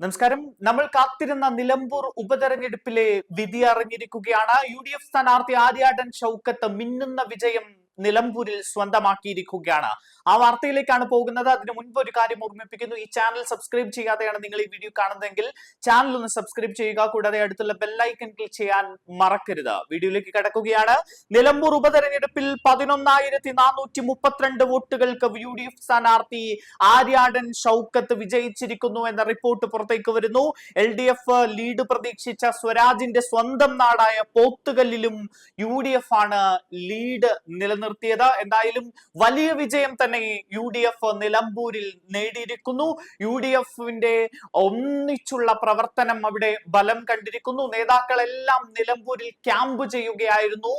നമസ്കാരം. നമ്മൾ കാത്തിരുന്ന നിലമ്പൂർ ഉപതെരഞ്ഞെടുപ്പിലെ വിധി അറിഞ്ഞിരിക്കുകയാണ്. യു ഡി എഫ് സ്ഥാനാർത്ഥി ആര്യാടൻ ഷൗക്കത്ത് മിന്നുന്ന വിജയം നിലമ്പൂരിൽ സ്വന്തമാക്കിയിരിക്കുകയാണ്. ആ വാർത്തയിലേക്കാണ് പോകുന്നത്. അതിന് മുൻപ് ഒരു കാര്യം ഓർമ്മിപ്പിക്കുന്നു. ഈ ചാനൽ സബ്സ്ക്രൈബ് ചെയ്യാതെയാണ് നിങ്ങൾ ഈ വീഡിയോ കാണുന്നതെങ്കിൽ ചാനൽ ഒന്ന് സബ്സ്ക്രൈബ് ചെയ്യുക. കൂടാതെ അടുത്തുള്ള ബെല്ലൈക്കൺ ക്ലിക്ക് ചെയ്യാൻ മറക്കരുത്. വീഡിയോയിലേക്ക് കിടക്കുകയാണ്. നിലമ്പൂർ ഉപതെരഞ്ഞെടുപ്പിൽ പതിനൊന്നായിരത്തി നാനൂറ്റി മുപ്പത്തിരണ്ട് വോട്ടുകൾക്ക് യു ഡി എഫ് സ്ഥാനാർത്ഥി ആര്യാടൻ ഷൗക്കത്ത് വിജയിച്ചിരിക്കുന്നു എന്ന റിപ്പോർട്ട് പുറത്തേക്ക് വരുന്നു. എൽ ഡി എഫ് ലീഡ് പ്രതീക്ഷിച്ച സ്വരാജിന്റെ സ്വന്തം നാടായ പോത്തുകല്ലിലും യു ഡി എഫ് ആണ് ലീഡ് നിലനിർത്തിയത് എന്തായാലും വലിയ വിജയം തന്നെ യു ഡി എഫ് നിലമ്പൂരിൽ നേടിയിരിക്കുന്നു. യു ഡി എഫിന്റെ ഒന്നിച്ചുള്ള പ്രവർത്തനം അവിടെ ബലം കണ്ടിരിക്കുന്നു. നേതാക്കളെല്ലാം നിലമ്പൂരിൽ ക്യാമ്പ് ചെയ്യുകയായിരുന്നു.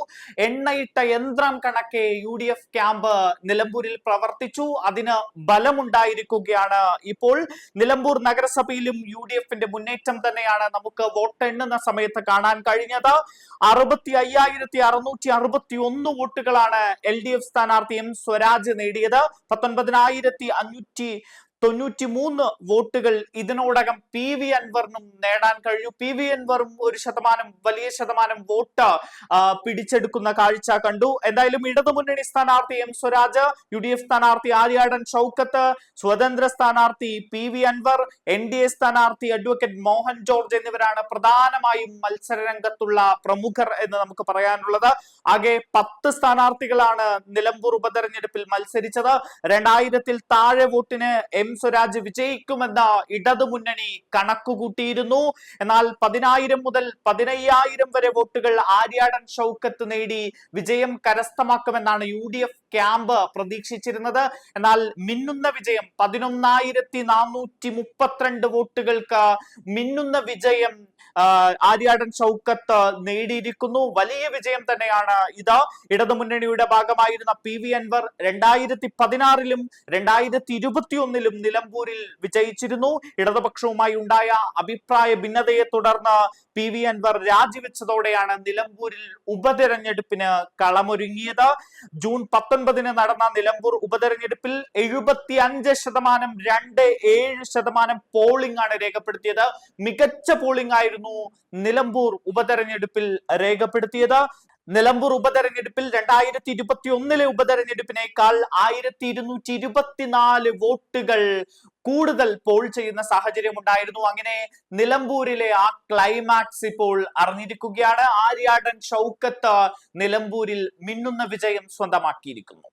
എണ്ണയിട്ട യന്ത്രം കണക്കെ യു ഡി എഫ് ക്യാമ്പ് നിലമ്പൂരിൽ പ്രവർത്തിച്ചു. അതിന് ബലമുണ്ടായിരിക്കുകയാണ് ഇപ്പോൾ. നിലമ്പൂർ നഗരസഭയിലും യു ഡി എഫിന്റെ മുന്നേറ്റം തന്നെയാണ് നമുക്ക് വോട്ട് എണ്ണുന്ന സമയത്ത് കാണാൻ കഴിഞ്ഞത്. അറുപത്തി അയ്യായിരത്തി അറുന്നൂറ്റി അറുപത്തി ഒന്ന് വോട്ടുകളാണ് എൽ ഡി എഫ് സ്ഥാനാർത്ഥിയും സ്വരാജ് നേടിയത് പത്തൊൻപതിനായിരത്തി അഞ്ഞൂറ്റി തൊണ്ണൂറ്റി മൂന്ന് വോട്ടുകൾ ഇതിനോടകം പി വി അൻവറിനും നേടാൻ കഴിഞ്ഞു. പി വി അൻവറും ഒരു ശതമാനം വലിയ ശതമാനം വോട്ട് പിടിച്ചെടുക്കുന്ന കാഴ്ച കണ്ടു. എന്തായാലും ഇടതുമുന്നണി സ്ഥാനാർത്ഥി M Swaraj U D F സ്ഥാനാർത്ഥി ആര്യാടൻ ഷൗക്കത്ത് സ്വതന്ത്ര സ്ഥാനാർത്ഥി P V Anvar N D A സ്ഥാനാർത്ഥി അഡ്വക്കേറ്റ് മോഹൻ ജോർജ് എന്നിവരാണ് പ്രധാനമായും മത്സര രംഗത്തുള്ള പ്രമുഖർ എന്ന് നമുക്ക് പറയാനുള്ളത്. ആകെ പത്ത് സ്ഥാനാർത്ഥികളാണ് നിലമ്പൂർ ഉപതെരഞ്ഞെടുപ്പിൽ മത്സരിച്ചത്. രണ്ടായിരത്തിൽ താഴെ വോട്ടിന് എം സ്വരാജ് വിജയിക്കുമെന്ന ഇടതുമുന്നണി കണക്കുകൂട്ടിയിരുന്നു. എന്നാൽ പതിനായിരം മുതൽ പതിനയ്യായിരം വരെ വോട്ടുകൾ ആര്യാടൻ ഷൗക്കത്ത് നേടി വിജയം കരസ്ഥമാക്കുമെന്നാണ് യു ഡി എഫ് ക്യാമ്പ് പ്രതീക്ഷിച്ചിരുന്നത്. എന്നാൽ മിന്നുന്ന വിജയം പതിനൊന്നായിരത്തി നാനൂറ്റി മുപ്പത്തിരണ്ട് വോട്ടുകൾക്ക് മിന്നുന്ന വിജയം ആര്യാടൻ ഷൗക്കത്ത് നേടിയിരിക്കുന്നു. വലിയ വിജയം തന്നെയാണ് ഇത്. ഇടതുമുന്നണിയുടെ ഭാഗമായിരുന്ന പി വി അൻവർ രണ്ടായിരത്തി പതിനാറിലും രണ്ടായിരത്തി ഇരുപത്തി നിലമ്പൂരിൽ വിജയിച്ചിരുന്നു. ഇടതുപക്ഷവുമായി ഉണ്ടായ അഭിപ്രായ ഭിന്നതയെ തുടർന്ന് പി വി അൻവർ രാജിവെച്ചതോടെയാണ് നിലമ്പൂരിൽ ഉപതെരഞ്ഞെടുപ്പിന് കളമൊരുങ്ങിയത്. ജൂൺ പത്തൊൻപതിന് നടന്ന നിലമ്പൂർ ഉപതെരഞ്ഞെടുപ്പിൽ എഴുപത്തി അഞ്ച് ശതമാനം രണ്ട് ഏഴ് ശതമാനം പോളിംഗ് ആണ് രേഖപ്പെടുത്തിയത്. മികച്ച പോളിംഗ് ആയിരുന്നു നിലമ്പൂർ ഉപതെരഞ്ഞെടുപ്പിൽ രേഖപ്പെടുത്തിയത്. നിലമ്പൂർ ഉപതെരഞ്ഞെടുപ്പിൽ രണ്ടായിരത്തി ഇരുപത്തി ഒന്നിലെ ഉപതെരഞ്ഞെടുപ്പിനേക്കാൾ ആയിരത്തി ഇരുന്നൂറ്റി ഇരുപത്തിനാല് വോട്ടുകൾ കൂടുതൽ പോൾ ചെയ്യുന്ന സാഹചര്യം ഉണ്ടായിരുന്നു അങ്ങനെ നിലമ്പൂരിലെ ആ ക്ലൈമാക്സ് ഇപ്പോൾ അറിഞ്ഞിരിക്കുകയാണ്. ആര്യാടൻ ഷൗക്കത്ത് നിലമ്പൂരിൽ മിന്നുന്ന വിജയം സ്വന്തമാക്കിയിരിക്കുന്നു.